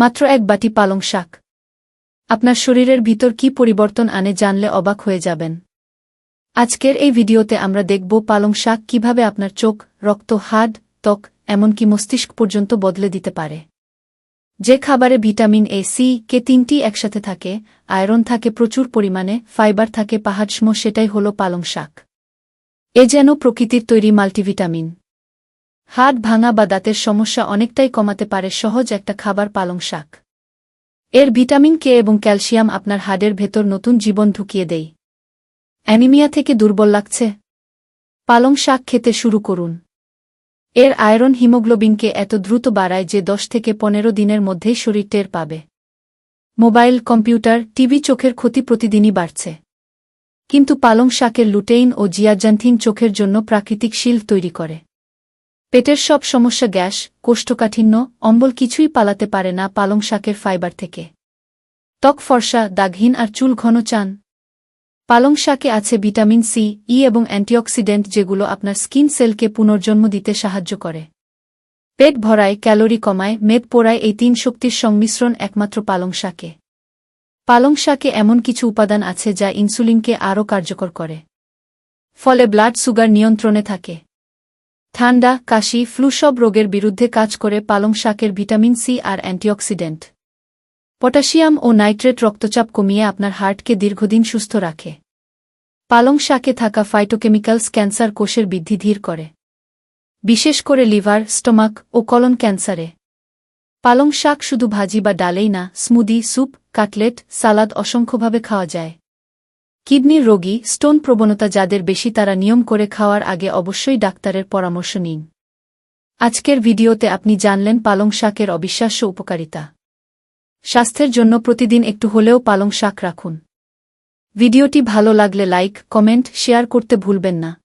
মাত্র এক বাটি পালং শাক। আপনার শরীরের ভিতর কি পরিবর্তন আনে জানলে অবাক হয়ে যাবেন। আজকের এই ভিডিওতে আমরা দেখব পালং শাক কীভাবে আপনার চোখ, রক্ত, হাড়, ত্বক, এমনকি মস্তিষ্ক পর্যন্ত বদলে দিতে পারে। যে খাবারে ভিটামিন এ, সি, কে তিনটি একসাথে থাকে, আয়রন থাকে প্রচুর পরিমাণে, ফাইবার থাকে পাহাড়সম সেটাই হল পালং শাক। এ যেন প্রকৃতির তৈরি মাল্টিভিটামিন। হাড় ভাঙা বা দাঁতের সমস্যা অনেকটাই কমাতে পারে সহজ একটা খাবার পালং শাক। এর ভিটামিন কে এবং ক্যালসিয়াম আপনার হাড়ের ভেতর নতুন জীবন ঢুকিয়ে দেয়। অ্যানিমিয়া থেকে দুর্বল লাগছে? পালং শাক খেতে শুরু করুন। এর আয়রন হিমোগ্লোবিনকে এত দ্রুত বাড়ায় যে দশ থেকে পনেরো দিনের মধ্যেই শরীর টের পাবে। মোবাইল, কম্পিউটার, টিভি চোখের ক্ষতি প্রতিদিনই বাড়ছে। কিন্তু পালং শাকের লুটেইন ও জিয়াজান্থিন চোখের জন্য প্রাকৃতিক শিল্ড তৈরি করে। পেটের সব সমস্যা গ্যাস, কোষ্ঠকাঠিন্য, অম্বল কিছুই পালাতে পারে না পালং শাকের ফাইবার থেকে। ত্বক ফর্সা, দাগহীন আর চুল ঘন চান। পালং শাকে আছে ভিটামিন সি, ই এবং অ্যান্টিঅক্সিডেন্ট যেগুলো আপনার স্কিন সেলকে পুনর্জন্ম দিতে সাহায্য করে। পেট ভরায়, ক্যালোরি কমায়, মেদ পোড়ায় এই তিন শক্তির সংমিশ্রণ একমাত্র পালং শাকে। পালং শাকে এমন কিছু উপাদান আছে যা ইনসুলিনকে আরও কার্যকর করে। ফলে ব্লাড সুগার নিয়ন্ত্রণে থাকে। ঠান্ডা, কাশি, ফ্লু সব রোগের বিরুদ্ধে কাজ করে পালং শাকের ভিটামিন সি আর অ্যান্টিঅক্সিডেন্ট। পটাশিয়াম ও নাইট্রেট রক্তচাপ কমিয়ে আপনার হার্টকে দীর্ঘদিন সুস্থ রাখে। পালং শাকে থাকা ফাইটোকেমিক্যালস ক্যান্সার কোষের বৃদ্ধি ধীর করে। বিশেষ করে লিভার, স্টোমাক ও কলন ক্যান্সারে। পালং শাক শুধু ভাজি বা ডালেই না, স্মুদি, স্যুপ, কাটলেট, সালাদ অসংখ্যভাবে খাওয়া যায়। কিডনির রোগী, স্টোন প্রবণতা যাদের বেশি তারা নিয়ম করে খাওয়ার আগে অবশ্যই ডাক্তারের পরামর্শ নিন। আজকের ভিডিওতে আপনি জানলেন পালং শাকের অবিশ্বাস্য উপকারিতা। স্বাস্থ্যের জন্য প্রতিদিন একটু হলেও পালং শাক রাখুন। ভিডিওটি ভালো লাগলে লাইক, কমেন্ট, শেয়ার করতে ভুলবেন না।